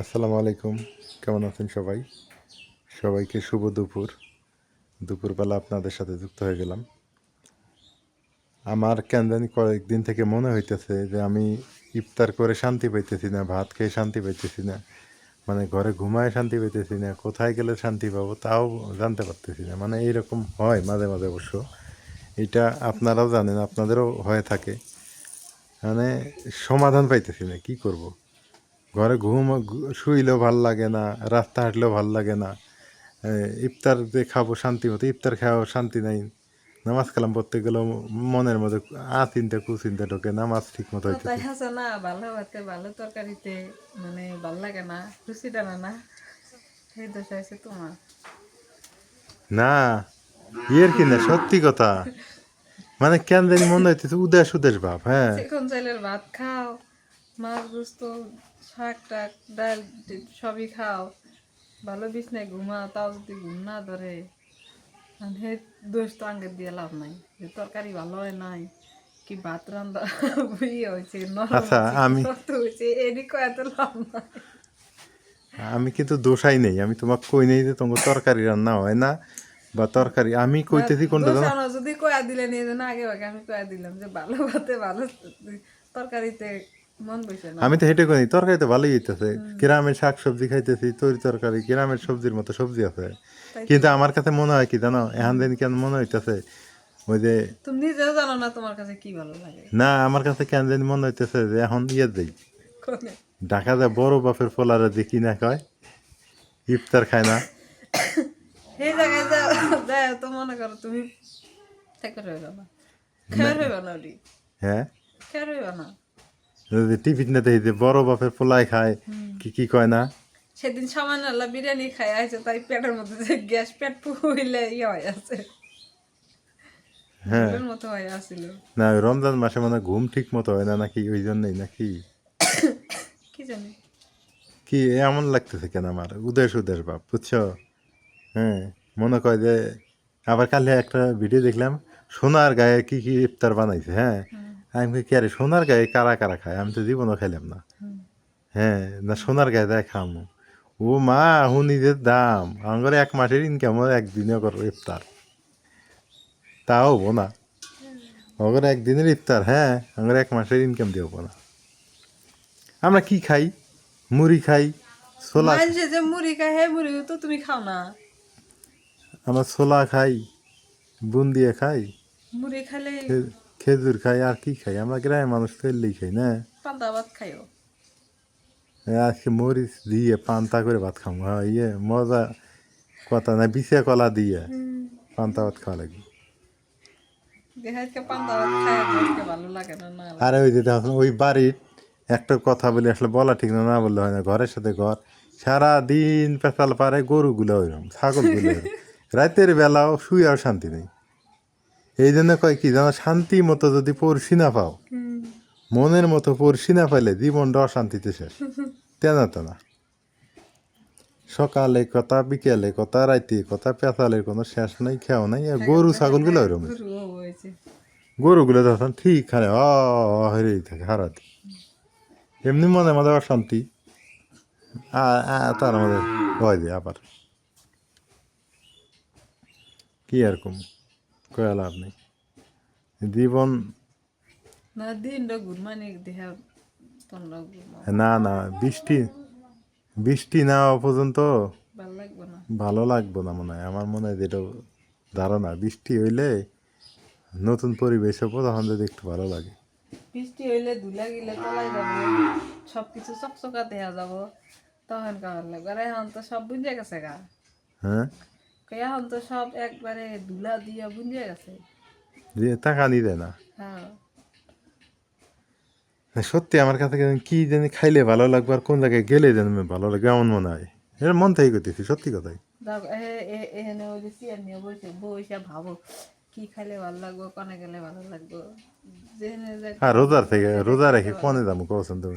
আসসালামু আলাইকুম। কেমন আছেন সবাই? সবাইকে শুভ দুপুর। দুপুরবেলা আপনাদের সাথে যুক্ত হয়ে গেলাম। আমার কেন জানি কয়েকদিন থেকে মনে হইতেছে যে আমি ইফতার করে শান্তি পাইতেছি না, ভাত খেয়ে শান্তি পাইতেছি না মানে ঘরে ঘুমায় শান্তি পাইতেছি না, কোথায় গেলে শান্তি পাবো তাও জানতে পারতেছি না। মানে এইরকম হয় মাঝে মাঝে অবশ্য। এটা আপনারাও জানেন, আপনাদেরও হয়ে থাকে। মানে সমাধান পাইতেছি না, কী করব। ঘরে ঘুম শুইলেও ভালো লাগে না রাস্তা হাঁটলেও ভালো লাগে না। ইফতার যে খাব শান্তি মতো ইফতার খাওয়াও শান্তি নাই। নামাজ কালাম পড়তে গেলেও মনের মধ্যে আ চিন্তা কুচিন্তা ঢোকে নামাজ ঠিক মতো হইতে না ভালো ভাতে ভালো তরকারিতে মানে ভালো লাগে না রুচি টানা না। সেই দোষ আছে তোমার। না ইয়ের কি না সত্যি কথা। মানে কেন জানি মনে হইতেছে উদাস উদাস ভাব হ্যাঁ। চিকন চাইলের ভাত খাও মাছ গুস্ত শাক টাক ডাল সবই খাও। ভালো বিছনায় ঘুমাও তাও যদি ঘুম না ধরে হে দোষ তো আঙ্গে দিয়ে লাভ নাই। যে তরকারি ভালো হয় নাই কি ভাত রান্না ইয়ে হয়েছে আচ্ছা, আমি- হয়েছে এদিকে এত লাভ নাই। আমি কিন্তু দোষাই নেই আমি তোমাকে কই নেই যে তোমার তরকারি রান্না হয় না বা তরকারি আমি কইতেছি কোনটা জানো? যদি কয়া দিলে নিয়ে যেন আগে আগে আমি কয়া দিলাম যে ভালো ভাতে ভালো তরকারিতে না আমি তো হেঁটে করি তরকারি তো ভালোই হইতেছে। গ্রামের শাক সবজি খাইতেছি তরি তরকারি গ্রামের সবজির মতো সবজি আছে। কিন্তু আমার কাছে মনে হয় কি জানো এখান দিন কেন মনে হইতেছে ওই যে তুমি নিজেও জানো না তোমার কাছে কি ভালো লাগে। না আমার কাছে কেন জানি মনে হইতেছে যে এখন ইয়ে দেই। ঢাকা যায় বড় বাপের ফোলারে দেখি না কয় ইফতার খায় না। সেই জায়গায় যাও যাও তো মনে করো তুমি না। খেয়ার হইবে না হ্যাঁ? খেয়ার হইবে না? যদি টিফিন না যে বড় বাপের পোলায় খায় কি কি কয় না? সেদিন সামান্য বিরিয়ানি খাই আছে তাই পেটের মধ্যে যে গ্যাস পেট পুইলে ইয়ে হয়ে আছে। হ্যাঁ। মতো হয়ে আসছিল না রমজান মাসে মানে ঘুম ঠিক মতো হয় না নাকি ওই জন্যই নাকি? কি জানি। কি এমন লাগতেছে কেন আমার? উদেশ উদেশ বাপ বুঝছ? হ্যাঁ মনে কয় যে আবার কালে একটা ভিডিও দেখলাম সোনার গায়ে কি কি ইফতার বানাইছে হ্যাঁ? আমি কি আরে সোনার গায়ে কারা কারা খায়? আমি তো জীবনও খাইলাম না। হ্যাঁ না সোনার গায়ে দেয় খামো। ও মা হুনিদের দাম। আমার এক মাসের ইনকাম একদিনে করো ইফতার। তাও হব না। ওগর একদিনের ইফতার হ্যাঁ আমার এক মাসের ইনকাম দিয়ে হব না। আমরা কি খাই? মুড়ি খাই ছোলা যে মুড়ি খায় হে মুড়ি তো তুমি খাও না। আমরা ছোলা খাই বুন্দিয়া খাই। মুড়ি খাইলে খে- খেজুর খাই আর কি খাই আমরা গ্রামের মানুষ তো এলেই খাই না পান্তা ভাত খাইও আজকে মরিচ দিয়ে পান্তা করে ভাত হ্যাঁ ইয়ে মজা কথা না বিছে কলা দিয়ে পান্তা ভাত খাওয়া লাগবে আর ওই যে ওই বাড়ির একটা কথা বলে আসলে বলা ঠিক না না বললে হয় না ঘরের সাথে ঘর সারা দিন পেঁচাল পারে গরুগুলো ওইরকম ছাগলগুলো রাতের বেলাও শুয়ে আর শান্তি নেই এই জন্য কয় কি জানো শান্তি মতো যদি পড়শি না পাও মনের মতো পড়শি না পাইলে জীবনটা অশান্তিতে শেষ। তেনা তেনা সকালে কথা বিকেলে কথা রাইতে কথা পেঁচালের কোনো শেষ নাই খেয়াও নাই আর গরু ছাগলগুলো ওইরকম গরুও হয়েছে। গরুগুলো তখন ঠিক খানে অ হরেই থাকে হারাতে এমনি মনে মধ্যে অশান্তি। তার মধ্যে ভয় দিয়ে আবার। কি আর কম? কয়া লাভ নেই। জীবন না দিনটা ঘুরমানি দেহা তোমরা ঘুরমাও না না বৃষ্টি বৃষ্টি না হওয়া পর্যন্ত ভালো লাগবে না। মনে হয়। আমার মনে হয় যেটা ধারণা। বৃষ্টি হইলে নতুন পরিবেশ হব তখন যদি একটু ভালো লাগে। বৃষ্টি হইলে ধুলা গিলে তলাই যাবে সব কিছু চকচকা দেয়া যাব তখন কেমন লাগবে? আর এখন তো সব বুঝে গেছে গা। হ্যাঁ? এখন তো সব একবারে ধুলা দিয়া বুঝে গেছে। যে টাকা নিতে না? হ্যাঁ। সত্যি আমার কাছে কি জানি খাইলে ভালো লাগবে আর কোন জায়গায় গেলে যেন ভালো লাগবে এমন মনে হয়। এটা মন থেকে করতেছি সত্যি কথাই। যাও এ- এ- এখানে ওই যে চেয়ার নিয়ে বসে বসে ভাবো কি খাইলে ভালো লাগবে কনে গেলে ভালো লাগবে। যেখানে রোজার থেকে রোজা রেখে কনে যাব কখন তুমি?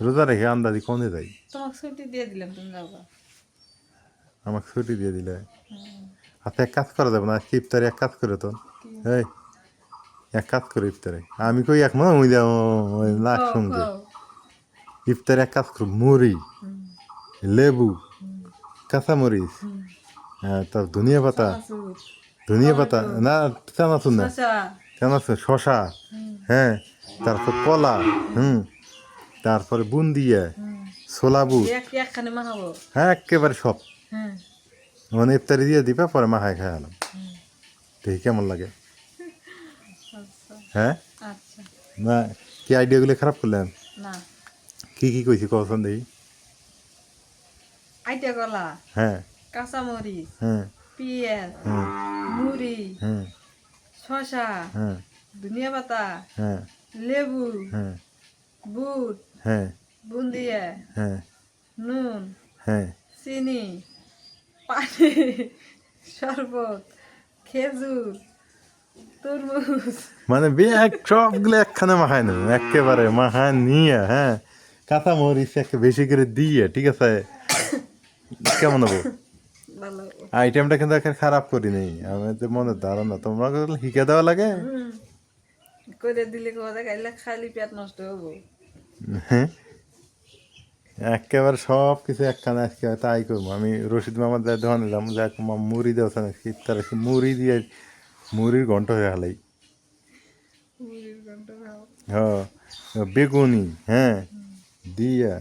রোজা রেখে আন্দাজি কনে যাই? তোমাকে ছুটি দিয়ে দিলাম তুমি আমাকে ছুটি দিয়ে দিলে। আচ্ছা এক কাজ করা যাবে না আজকে ইফতারে এক কাজ করে তো। এই এক কাজ করে ইফতারে। আমি কই এক মনে ওই লাখ সঙ্গে। ইফতারে এক কাজ করো মুড়ি লেবু কাঁচামরিচ। হ্যাঁ তার ধনিয়া পাতা। ধনিয়া পাতা। না চানাচুর না। চানাচুর শশা হ্যাঁ তারপর কলা হুম। তারপরে বুন্দিয়া মাখাবো। হ্যাঁ একেবারে সব। মানে ইফতারি দিয়ে দিবা পরে মাখায় খাই আলাম হুম। দেখি কেমন লাগে। আচ্ছা। হ্যাঁ? আচ্ছা। না কি আইডিয়াগুলো খারাপ করলেন? কি কি কইছি কখন দেখি। আইটা কলা হ্যাঁ। কাঁচামরিচ হ্যাঁ। পেঁয়াজ হ্যাঁ। মুড়ি হ্যাঁ। শসা হ্যাঁ। ধনিয়া পাতা হ্যাঁ। লেবু হ্যাঁ। বুট হ্যাঁ। বুন্দিয়া হ্যাঁ। নুন হ্যাঁ। চিনি পানি শরবত খেজুর তরমুজ। মানে ব্যাগ সবগুলো একখানে মাখায় নেবেন একেবারে মাখায় নিয়ে হ্যাঁ। কাঁচা মরিচ একে বেশি করে দিয়ে ঠিক আছে? কেমন হব? আইটেমটা কিন্তু একে খারাপ করি নেই। আমি তো মনে ধারণা তোমরা শিখে দেওয়া লাগে। করে দিলে খাইলে খালি পেট নষ্ট হব। হ্যাঁ? একেবারে সব কিছু একখানে আজকে তাই করব। আমি রশিদ মামার যাই দোকানে যাম যাক মা মুড়ি দেওয়া নাকি তারা মুড়ি দিয়ে মুড়ির ঘন্ট হয়ে হালাই হ্যাঁ বেগুনি হ্যাঁ দিয়া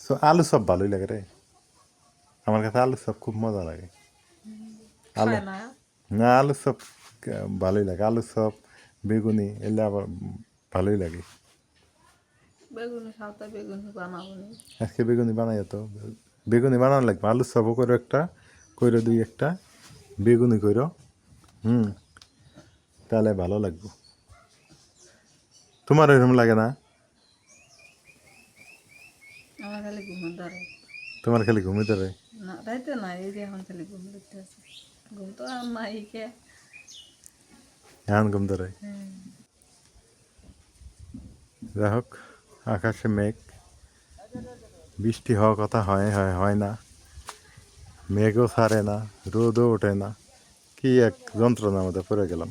সো আলু সব ভালোই লাগে রে। আমার কাছে আলু সব খুব মজা লাগে। আলু না? না আলু সব ভালোই লাগে। আলু সব বেগুনি এলে আবার ভালোই লাগে। বেগুনি সাঁওতা বেগুনি বানাবো আজকে বেগুনি বানাই তো। বেগুনি বানানো লাগবে। আলু সবও করো একটা কইরো দুই একটা বেগুনি কইরো। হুম তাহলে ভালো লাগবে। তোমার এরকম লাগে না? আমার খালি ঘুমের ধরে। তোমার খালি ঘুমিতে রে না রাইতে না এই যে এখন খালি ঘুম দেখতে আছে। ঘুম তো আর নাই কে। এখন ঘুমতে রে হ্যাঁ যাই হোক। আকাশে মেঘ। বৃষ্টি হওয়ার কথা হয় হয় হয় না। মেঘও ছাড়ে না, রোদও ওঠে না। কি এক যন্ত্রণার মধ্যে পড়ে গেলাম।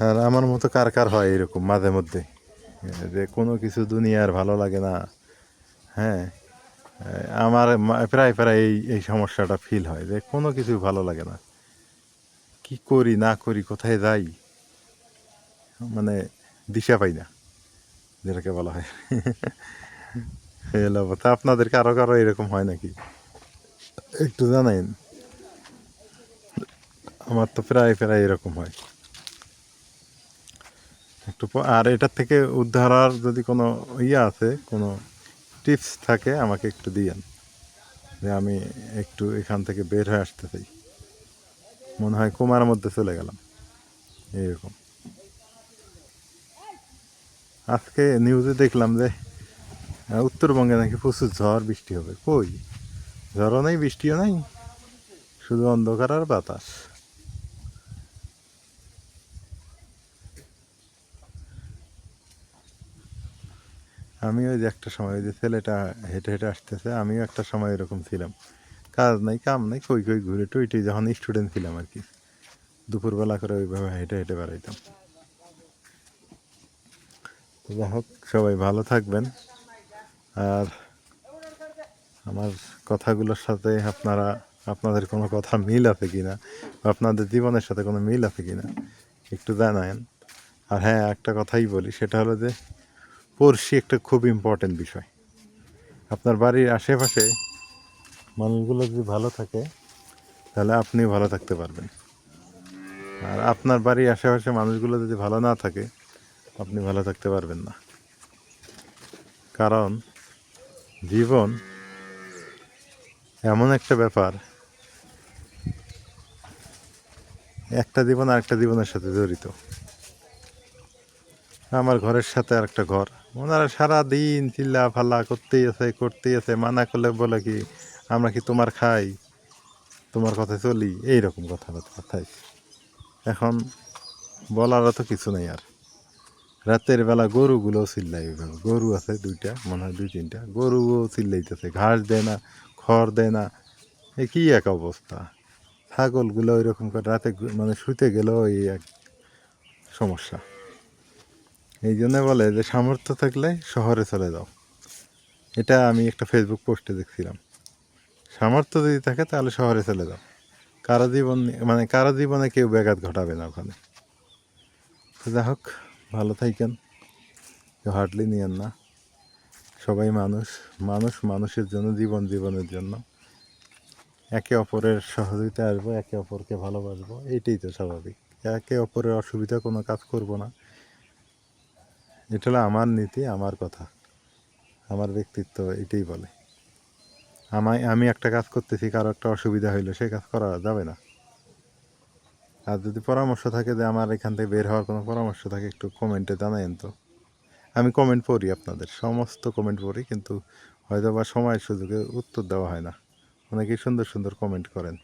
আর আমার মতো কার কার হয় এরকম মাঝে মধ্যে? যে কোনো কিছু দুনিয়ার ভালো লাগে না। হ্যাঁ আমার প্রায় প্রায় এই এই সমস্যাটা ফিল হয় যে কোনো কিছু ভালো লাগে না। কি করি, না করি, কোথায় যাই? মানে দিশা পাই না। যেটাকে বলা হয়। এলো তা আপনাদেরকে কারও কারও এরকম হয় নাকি? একটু জানাইন। আমার তো প্রায় প্রায় এরকম হয়। একটু আর এটার থেকে উদ্ধার যদি কোনো ইয়ে আছে, কোনো টিপস থাকে, আমাকে একটু দিয়েন। যে আমি একটু এখান থেকে বের হয়ে আসতে চাই মনে হয় কুমার মধ্যে চলে গেলাম। এইরকম। আজকে নিউজে দেখলাম যে উত্তরবঙ্গে নাকি প্রচুর ঝড় বৃষ্টি হবে। কই? ঝড়ও নেই, বৃষ্টিও নেই, শুধু অন্ধকার আর বাতাস। আমি ওই যে একটা সময় ওই যে ছেলেটা হেঁটে হেঁটে আসতেছে, আমিও একটা সময় এরকম ছিলাম। কাজ নাই, কাম নাই, কই কই, ঘুরে টুইটে যখন স্টুডেন্ট ছিলাম আর কি। দুপুরবেলা করে ওইভাবে হেঁটে হেঁটে বেড়াইতাম। যাই হোক, সবাই ভালো থাকবেন। আর আমার কথাগুলোর সাথে আপনারা, আপনাদের কোনো কথা মিল আছে কিনা, বা আপনাদের জীবনের সাথে কোনো মিল আছে কি না একটু জানায়েন। আর হ্যাঁ একটা কথাই বলি, সেটা হলো যে পড়শি একটা খুব ইম্পর্টেন্ট বিষয়। আপনার বাড়ির আশেপাশে মানুষগুলো যদি ভালো থাকে, তাহলে আপনি ভালো থাকতে পারবেন। আর আপনার বাড়ির আশেপাশে মানুষগুলো যদি ভালো না থাকে আপনি ভালো থাকতে পারবেন না। কারণ, জীবন এমন একটা ব্যাপার, একটা জীবন আরেকটা জীবনের সাথে জড়িত। আমার ঘরের সাথে আরেকটা ঘর। ওনারা সারা দিন চিল্লা ফাল্লা করতেই আছে করতেই আছে, মানা করলে বলে কি, আমরা কি তোমার খাই? তোমার কথা চলি? এইরকম কথাবার্তা। কথাই এখন বলারও তো কিছু নেই আর। রাতের বেলা গরুগুলো চিল্লাই গরু আছে দুইটা, মনে হয় দুই তিনটা। গরুও চিল্লাইতেছে ঘাস দেয় না, খড় দেয় না। এ কি এক অবস্থা? ছাগলগুলো ওইরকম করে রাতে মানে শুতে গেলেও এই এক সমস্যা। এই জন্য বলে যে সামর্থ্য থাকলে শহরে চলে যাও। এটা আমি একটা ফেসবুক পোস্টে দেখছিলাম। সামর্থ্য যদি থাকে তাহলে শহরে চলে যাও। কারও জীবন মানে কারও জীবনে কেউ ব্যাঘাত ঘটাবে না ওখানে। তো যা হোক ভালো থাকেন। কেউ হার্টলি নিয়েন না। সবাই মানুষ মানুষ মানুষের জন্য, জীবন জীবনের জন্য। একে অপরের সহযোগিতা আসব, একে অপরকে ভালোবাসবো এইটাই তো স্বাভাবিক। একে অপরের অসুবিধা কোনো কাজ করব না। এটা হলো আমার নীতি, আমার কথা। আমার ব্যক্তিত্ব এটাই বলে। আমায়, আমি একটা কাজ করতেছি, কারও একটা অসুবিধা হইল সে কাজ করা যাবে না। আর যদি পরামর্শ থাকে যে আমার এখান থেকে বের হওয়ার কোনো পরামর্শ থাকে, একটু কমেন্টে জানাইন তো। আমি কমেন্ট পড়ি আপনাদের, সমস্ত কমেন্ট পড়ি, কিন্তু হয়তো বা সময়ের সুযোগে উত্তর দেওয়া হয় না। অনেকেই সুন্দর সুন্দর কমেন্ট করেন।